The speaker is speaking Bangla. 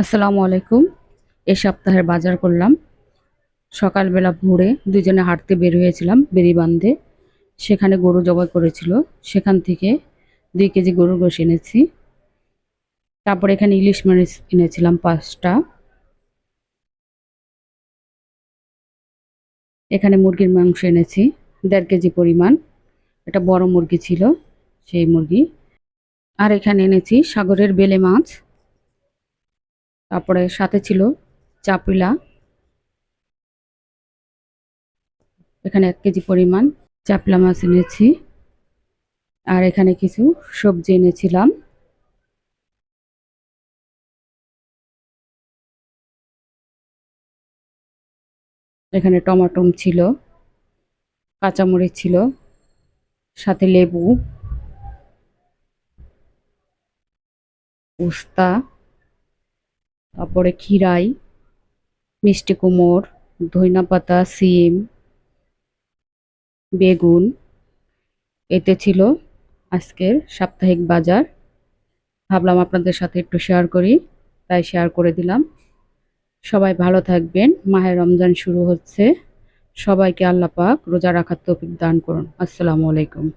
আসসালামু আলাইকুম। এ সপ্তাহের বাজার করলাম। সকালবেলা ভোরে দুজনে হাঁটতে বের হয়েছিলাম বেরিবান্ধে সেখানে গরু জবাই করেছিল। সেখান থেকে দুই কেজি গরুর গোশ এনেছি। তারপর এখানে ইলিশ মাছ এনেছিলাম পাঁচটা। এখানে মুরগির মাংস এনেছি, দেড় কেজি পরিমাণ। এটা বড় মুরগি ছিল, সেই মুরগি। আর এখানে এনেছি সাগরের বেলে মাছ। তারপরে সাথে ছিল চাপিলা এখানে এক কেজি পরিমাণ চাপলা মাছ এনেছি। আর এখানে কিছু সবজি এনেছিলাম। এখানে টমাটম ছিল, কাঁচামরিচ ছিল, সাথে লেবু, উস্তা তারপরে খিরাই মিষ্টি কুমোর, ধইনা পাতা, সিম, বেগুন। এতে ছিল আজকের সাপ্তাহিক বাজার। ভাবলাম আপনাদের সাথে একটু শেয়ার করি, তাই শেয়ার করে দিলাম। সবাই ভালো থাকবেন, মাহের রমজান শুরু হচ্ছে। সবাইকে আল্লাহ পাক রোজা রাখার তৌফিক দান করুন। আসসালামু আলাইকুম।